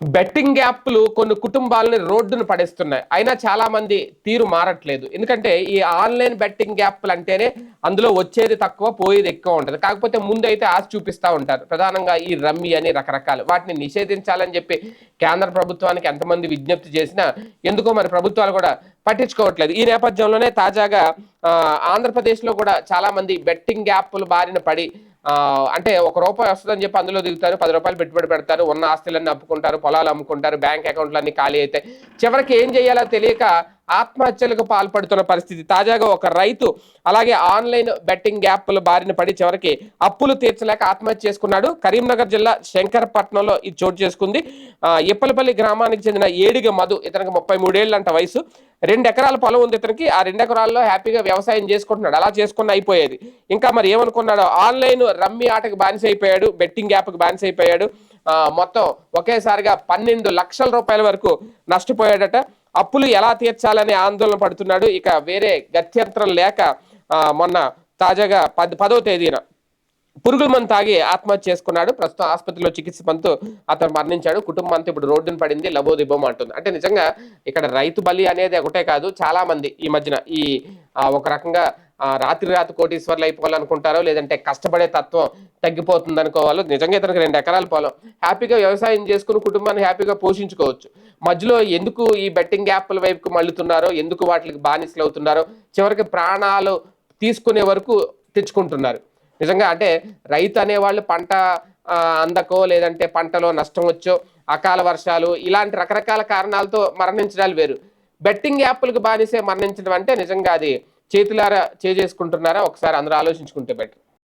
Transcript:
Betting యాప్లు కొన్ని కుటుంబాలని రోడ్డును పడేస్తున్నాయి. అయినా చాలా మంది తీరు మారట్లేదు. ఎందుకంటే ఈ ఆన్లైన్ బెట్టింగ్ యాప్లు అంటేనే అందులో వచ్చేది తక్కువ పోయేది ఎక్కువ ఉంటుంది. కాకపోతే ముందు అయితే ఆశ చూపిస్తూ ఉంటారు. ప్రధానంగా ఈ రమ్మి అని రకరకాలు. వాటిని నిషేధించాలని చెప్పి కేంద్ర ప్రభుత్వానికి ఎంతమంది విజ్ఞప్తి చేసినా ఎందుకో మరి ప్రభుత్వాలు కూడా పట్టించుకోవట్లేదు. ఈ నేపథ్యంలోనే తాజాగా ఆంధ్రప్రదేశ్లో కూడా చాలా మంది బెట్టింగ్ యాప్లు బారిన పడి అంటే ఒక రూపాయి వస్తుందని చెప్పి అందులో దిగుతారు పది రూపాయలు పెట్టుబడి పెడతారు ఉన్న ఆస్తులన్నీ అమ్ముకుంటారు పొలాలు అమ్ముకుంటారు బ్యాంక్ అకౌంట్లన్నీ ఖాళీ అవుతాయి చివరికి ఏం చేయాలో తెలియక ఆత్మహత్యలకు పాల్పడుతున్న పరిస్థితి. తాజాగా ఒక రైతు అలాగే ఆన్లైన్ బెట్టింగ్ యాప్ల బారిన పడి చివరికి అప్పులు తీర్చలేక ఆత్మహత్య చేసుకున్నాడు. కరీంనగర్ జిల్లా శంకరపట్నంలో ఇది చోటు చేసుకుంది. ఇప్పలపల్లి గ్రామానికి చెందిన ఏడిగ మధు ఇతనికి ముప్పై మూడేళ్ళంట వయసు. రెండు ఎకరాల పొలం ఉంది ఇతనికి. ఆ రెండు ఎకరాల్లో హ్యాపీగా వ్యవసాయం చేసుకుంటున్నాడు. అలా చేసుకున్న అయిపోయేది. ఇంకా మరి ఏమనుకున్నాడు? ఆన్లైన్ రమ్మి ఆటకు బానిస అయిపోయాడు. బెట్టింగ్ యాప్కి బానిస అయిపోయాడు. మొత్తం ఒకేసారిగా పన్నెండు లక్షల రూపాయల వరకు నష్టపోయాడట. అప్పులు ఎలా తీర్చాలని ఆందోళన పడుతున్నాడు. ఇక వేరే గత్యంతరం లేక మొన్న తాజాగా పది పదో తేదీన పురుగుల మందు తాగి ఆత్మహత్య చేసుకున్నాడు. ప్రస్తుతం ఆసుపత్రిలో చికిత్స పొందుతూ అతను మరణించాడు. కుటుంబం అంతా ఇప్పుడు రోడ్డున పడింది. లబోదిబ్బం అంటుంది. అంటే నిజంగా ఇక్కడ రైతు బలి అనేది ఒకటే కాదు. చాలా మంది ఈ మధ్యన ఈ ఒక రకంగా రాత్రి రాత్రి కోటీశ్వర్లు అయిపోవాలనుకుంటారో లేదంటే కష్టపడే తత్వం తగ్గిపోతుంది అనుకోవాలో నిజంగా ఇతనికి రెండు ఎకరాల పొలం. హ్యాపీగా వ్యవసాయం చేసుకుని కుటుంబాన్ని హ్యాపీగా పోషించుకోవచ్చు. మధ్యలో ఎందుకు ఈ బెట్టింగ్ యాప్ల వైపుకు మళ్ళుతున్నారో ఎందుకు వాటికి బానిసలు అవుతున్నారో చివరికి ప్రాణాలు తీసుకునే వరకు తెచ్చుకుంటున్నారు. నిజంగా అంటే రైతు అనేవాళ్ళు పంట అందకో లేదంటే పంటలో నష్టం వచ్చో అకాల వర్షాలు ఇలాంటి రకరకాల కారణాలతో మరణించడాలు వేరు. బెట్టింగ్ యాప్లకు బానిసే మరణించడం అంటే నిజంగా అది చేతులారా చేసుకుంటున్నారా ఒకసారి అందరూ ఆలోచించుకుంటే బెటర్.